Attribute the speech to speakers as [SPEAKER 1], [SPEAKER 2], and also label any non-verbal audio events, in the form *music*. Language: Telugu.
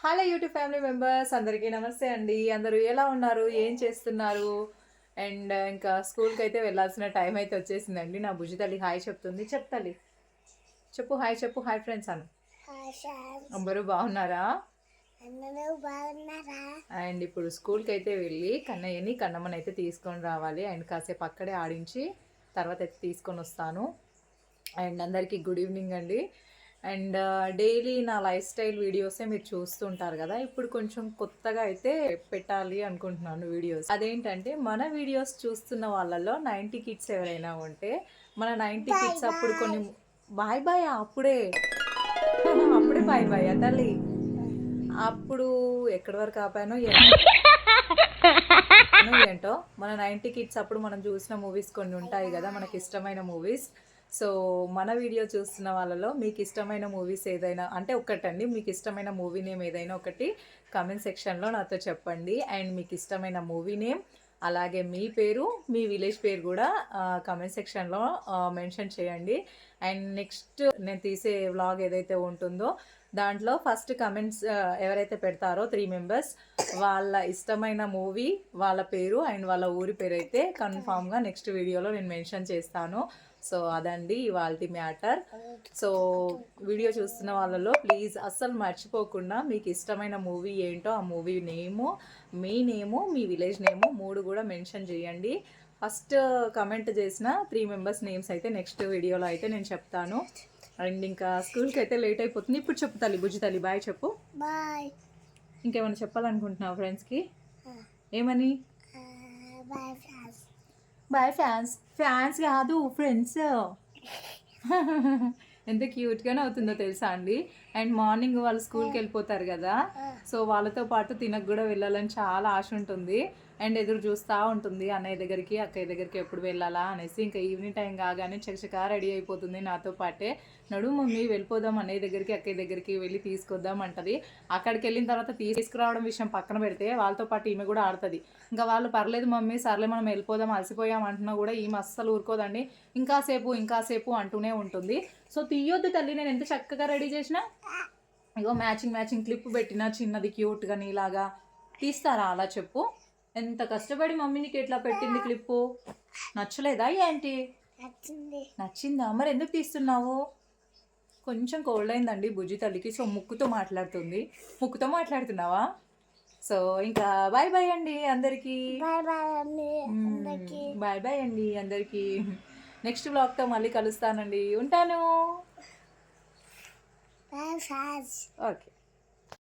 [SPEAKER 1] హలో యూట్యూబ్ ఫ్యామిలీ మెంబర్స్ అందరికీ నమస్తే అండి. అందరూ ఎలా ఉన్నారు? ఏం చేస్తున్నారు? అండ్ ఇంకా స్కూల్కి అయితే వెళ్ళాల్సిన టైం అయితే వచ్చేసిందండి. నా బుజ్జి తల్లి హాయ్ చెప్తుంది. చెప్తాలి చెప్పు హాయ్ చెప్పు. Hi friends Anu. అందరూ బాగున్నారా? అండ్ ఇప్పుడు స్కూల్కి అయితే వెళ్ళి కన్నయ్యని కన్నమ్మని అయితే తీసుకొని రావాలి. అండ్ కాసేపు అక్కడే ఆడించి తర్వాత అయితే తీసుకొని వస్తాను. అండ్ అందరికీ గుడ్ ఈవినింగ్ అండి. అండ్ డైలీ నా లైఫ్ స్టైల్ వీడియోసే మీరు చూస్తుంటారు కదా. ఇప్పుడు కొంచెం కొత్తగా అయితే పెట్టాలి అనుకుంటున్నాను వీడియోస్. అదేంటంటే మన వీడియోస్ చూస్తున్న వాళ్ళలో నైంటీ కిడ్స్ ఎవరైనా ఉంటే మన నైంటీ కిడ్స్ అప్పుడు కొన్ని బాయ్ బాయ్ అప్పుడే. *laughs* అప్పుడే బాయ్ బాయ్ తల్లి. అప్పుడు ఎక్కడి వరకు ఆపానో ఏంటో *laughs* ఏంటో. మన నైంటీ కిడ్స్ అప్పుడు మనం చూసిన మూవీస్ కొన్ని ఉంటాయి కదా మనకి ఇష్టమైన మూవీస్ సో మన వీడియో చూస్తున్న వాళ్ళలో మీకు ఇష్టమైన మూవీస్ ఏదైనా అంటే ఒకటండి మీకు ఇష్టమైన మూవీ నేమ్ ఏదైనా ఒకటి కమెంట్ సెక్షన్లో నాతో చెప్పండి. అండ్ మీకు ఇష్టమైన మూవీ నేమ్ అలాగే మీ పేరు మీ విలేజ్ పేరు కూడా కమెంట్ సెక్షన్లో మెన్షన్ చేయండి. అండ్ నెక్స్ట్ నేను తీసే వ్లాగ్ ఏదైతే ఉంటుందో దాంట్లో ఫస్ట్ కమెంట్స్ ఎవరైతే పెడతారో త్రీ మెంబర్స్ వాళ్ళ ఇష్టమైన మూవీ వాళ్ళ పేరు అండ్ వాళ్ళ ఊరి పేరు అయితే కన్ఫామ్గా నెక్స్ట్ వీడియోలో నేను మెన్షన్ చేస్తాను. సో అదండి ఇవాళ మ్యాటర్. సో వీడియో చూస్తున్న వాళ్ళలో ప్లీజ్ అస్సలు మర్చిపోకుండా మీకు ఇష్టమైన మూవీ ఏంటో ఆ మూవీ నేము మీ నేము మీ విలేజ్ నేము మూడు కూడా మెన్షన్ చేయండి. ఫస్ట్ కమెంట్ చేసిన త్రీ మెంబర్స్ నేమ్స్ అయితే నెక్స్ట్ వీడియోలో అయితే నేను చెప్తాను. అండ్ ఇంకా స్కూల్కి అయితే లేట్ అయిపోతుంది. ఇప్పుడు చెప్పు తల్లి బుజ్జి తల్లి బాయ్ చెప్పు.
[SPEAKER 2] బాయ్.
[SPEAKER 1] ఇంకేమైనా చెప్పాలనుకుంటున్నావు ఫ్రెండ్స్కి ఏమని?
[SPEAKER 2] Bye friends.
[SPEAKER 1] Bye fans fans కాదు ఫ్రెండ్స్ *laughs* ఎంత క్యూట్గానే అవుతుందో తెలుసా అండి? అండ్ మార్నింగ్ వాళ్ళు స్కూల్కి వెళ్ళిపోతారు కదా సో వాళ్ళతో పాటు తినకు కూడా వెళ్ళాలని చాలా ఆశ ఉంటుంది. అండ్ ఎదురు చూస్తూ ఉంటుంది అన్నయ్య దగ్గరికి అక్కయ్య దగ్గరికి ఎప్పుడు వెళ్ళాలా? అనేసి ఇంకా ఈవినింగ్ టైం కాగానే చకచకా రెడీ అయిపోతుంది నాతో పాటే. నడు మమ్మీ వెళ్ళిపోదాం అన్నయ్య దగ్గరికి అక్కయ్య దగ్గరికి వెళ్ళి తీసుకొద్దాం అంటది. అక్కడికి వెళ్ళిన తర్వాత తీసుకురావడం విషయం పక్కన పెడితే వాళ్ళతో పాటు ఈమె కూడా ఆడుతుంది. ఇంకా వాళ్ళు పర్లేదు మమ్మీ సర్లే మనం వెళ్ళిపోదాం అలసిపోయాం అంటున్నా కూడా ఈమె అస్సలు ఊరుకోదండి. ఇంకాసేపు ఇంకాసేపు అంటూనే ఉంటుంది. సో తీయొద్దు తల్లి నేను ఎంత చక్కగా రెడీ చేసినా? ఇగో మ్యాచింగ్ మ్యాచింగ్ క్లిప్ పెట్టిన చిన్నది క్యూట్గా నీలాగా తీస్తారా? అలా చెప్పు. ఎంత కష్టపడి మమ్మీ నీకు ఎట్లా పెట్టింది క్లిప్పు? నచ్చలేదా ఏంటి
[SPEAKER 2] నచ్చింది.
[SPEAKER 1] నచ్చిందా? మరి ఎందుకు తీస్తున్నావు? కొంచెం కోల్డ్ అయిందండి. బుజ్జి తల్లికి సో ముక్కుతో మాట్లాడుతుంది. ముక్కుతో మాట్లాడుతున్నావా? సో ఇంకా బాయ్ బాయ్ అండి అందరికీ.
[SPEAKER 2] బాయ్ బాయ్ అండి అందరికి.
[SPEAKER 1] బాయ్ బాయ్ అండి అందరికీ. నెక్స్ట్ బ్లాగ్తో మళ్ళీ కలుస్తానండి. ఉంటాను.
[SPEAKER 2] Bye friends
[SPEAKER 1] okay